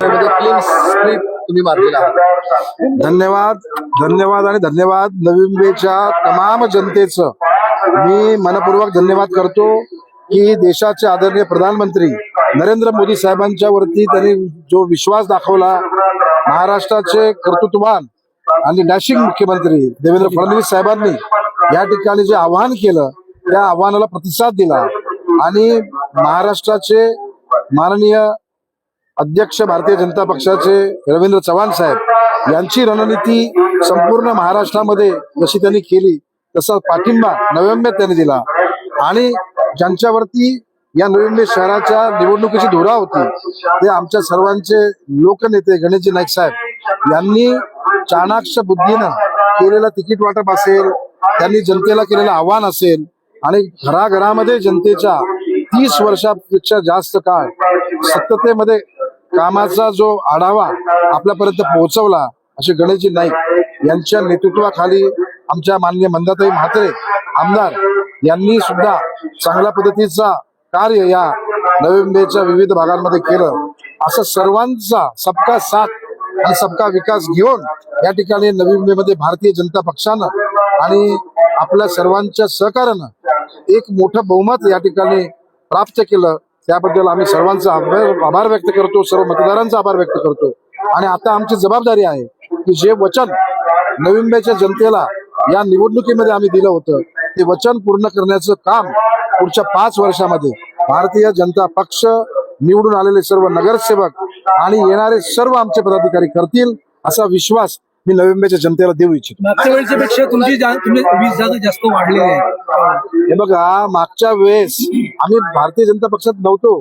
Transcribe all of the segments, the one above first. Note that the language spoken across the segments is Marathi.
क्लीन स्वीप तुम्ही मारलेला धन्यवाद धन्यवाद आणि धन्यवाद नवी मुंबईच्या तमाम जनतेचं. मी मनपूर्वक धन्यवाद करतो की देशाचे आदरणीय प्रधानमंत्री नरेंद्र मोदी साहेबांच्या वरती त्यांनी जो विश्वास दाखवला महाराष्ट्राचे कर्तृत्ववान आणि डॅशिंग मुख्यमंत्री देवेंद्र फडणवीस साहेबांनी या ठिकाणी जे आव्हान केलं त्या आव्हानाला प्रतिसाद दिला. आणि महाराष्ट्राचे माननीय अध्यक्ष भारतीय जनता पक्षाचे रवींद्र चव्हाण साहेब यांची रणनीती संपूर्ण महाराष्ट्रामध्ये जशी त्यांनी केली तसा पाठिंबा नव्याण्णव त्यांनी दिला. आणि ज्यांच्यावरती या नवी शहराच्या निवडणुकीची धुरा होती ते आमच्या सर्वांचे लोकनेते गणेशजी नाईक साहेब यांनी चाणाक्ष बुद्धीनं केलेलं तिकीट वाटप असेल त्यांनी जनतेला केलेलं आव्हान असेल आणि घराघरामध्ये जनतेच्या तीस वर्षापेक्षा जास्त काळ सत्ततेमध्ये कामाचा जो आढावा आपल्यापर्यंत पोहोचवला असे गणेशजी नाईक यांच्या नेतृत्वाखाली आमच्या माननीय मंदाताई म्हात्रे आमदार यांनी सुद्धा चांगल्या पद्धतीचा कार्य या नवी मुंबईच्या विविध भागांमध्ये केलं. असं सर्वांचा सबका साथ आणि सबका विकास घेऊन या ठिकाणी नवी मुंबईमध्ये भारतीय जनता पक्षानं आणि आपल्या सर्वांच्या सहकार्यानं एक मोठं बहुमत या ठिकाणी प्राप्त केलं. त्याबद्दल आम्ही सर्वांचा आभार आभार व्यक्त करतो सर्व मतदारांचा आभार व्यक्त करतो. आणि आता आमची जबाबदारी आहे की जे वचन नवी मुंबईच्या जनतेला या निवडणुकीमध्ये आम्ही दिलं होतं ते वचन पूर्ण करण्याचं काम पुढच्या पाच वर्षामध्ये भारतीय जनता पक्ष निवडून आलेले सर्व नगरसेवक आणि येणारे सर्व आमचे पदाधिकारी करतील असा विश्वास मी नवी मुंबईच्या जनतेला देऊ इच्छितो. मागच्या वेळेच्या पेक्षा तुमची जा- तुम्ही वीस जागा जास्त वाढलेली आहे. हे बघा मागच्या वेळेस आम्ही भारतीय जनता पक्षात नव्हतो.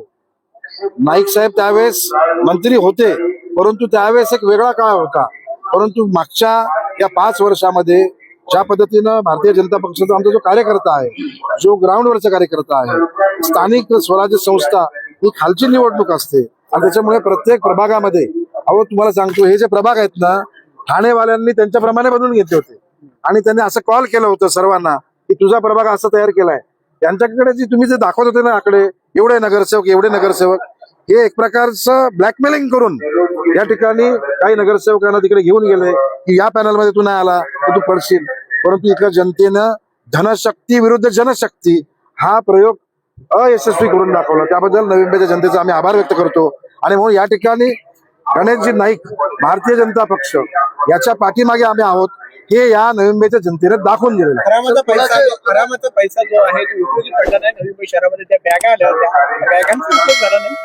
नाईक साहेब त्यावेळेस मंत्री होते परंतु त्यावेळेस एक वेगळा काळ होता. परंतु मागच्या या पाच वर्षामध्ये ज्या पद्धतीनं भारतीय जनता पक्षाचा आमचा जो कार्यकर्ता आहे जो ग्राउंडवरचा कार्यकर्ता आहे स्थानिक स्वराज्य संस्था ही खालची निवडणूक असते. आणि त्याच्यामुळे प्रत्येक प्रभागामध्ये अहो तुम्हाला सांगतो हे जे प्रभाग आहेत ना ठाणेवाल्यांनी त्यांच्याप्रमाणे बनवून घेतले होते. आणि त्यांनी असं कॉल केलं होतं सर्वांना की तुझा प्रभाग असा तयार केलाय. त्यांच्याकडे जी तुम्ही जे दाखवत होते ना आकडे एवढे नगरसेवक एवढे नगरसेवक हे एक प्रकारचं ब्लॅकमेलिंग करून या ठिकाणी काही नगरसेवकांना तिकडे घेऊन गेले की या पॅनलमध्ये तू नाही आला तर तू पडशील. परंतु इथल्या जनतेनं धनशक्ती विरुद्ध जनशक्ती हा प्रयोग अयशस्वी करून दाखवला. त्याबद्दल नवी मुंबईच्या जनतेचा आम्ही आभार व्यक्त करतो. आणि म्हणून या ठिकाणी गणेशजी नाईक भारतीय जनता पक्ष याच्या पाठीमागे आम्ही आहोत. हे या नवी मुंबईच्या जनतेने दाखवून दिलेलं आहे. घरामध्ये पैसा घरामध्ये पैसा जो आहे तो उपयोगी पडला नाही. नवी मुंबई शहरामध्ये त्या बॅगा आल्या होत्या. बॅगांचा उपयोग झाला नाही.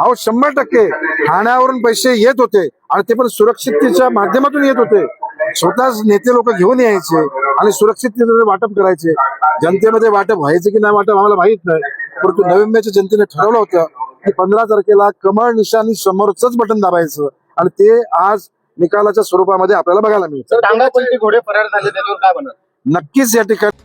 अहो शंभर टक्के ठाण्यावरून पैसे येत होते आणि ते पण सुरक्षिततेच्या माध्यमातून येत होते. स्वतःच नेते लोक घेऊन यायचे आणि सुरक्षिततेचं वाटप करायचे. जनतेमध्ये वाटप व्हायचं की नाही वाटप आम्हाला माहीत नाही. परंतु नवी मुंबईच्या जनतेने ठरवलं होतं की पंधरा तारखेला कमळ निशाणी समोरच बटन दाबायचं. आणि ते आज निकालाच्या स्वरूपामध्ये आपल्याला बघायला मिळतं. घोडे फरार झाले त्याच्यावर काय म्हणत? नक्कीच या ठिकाणी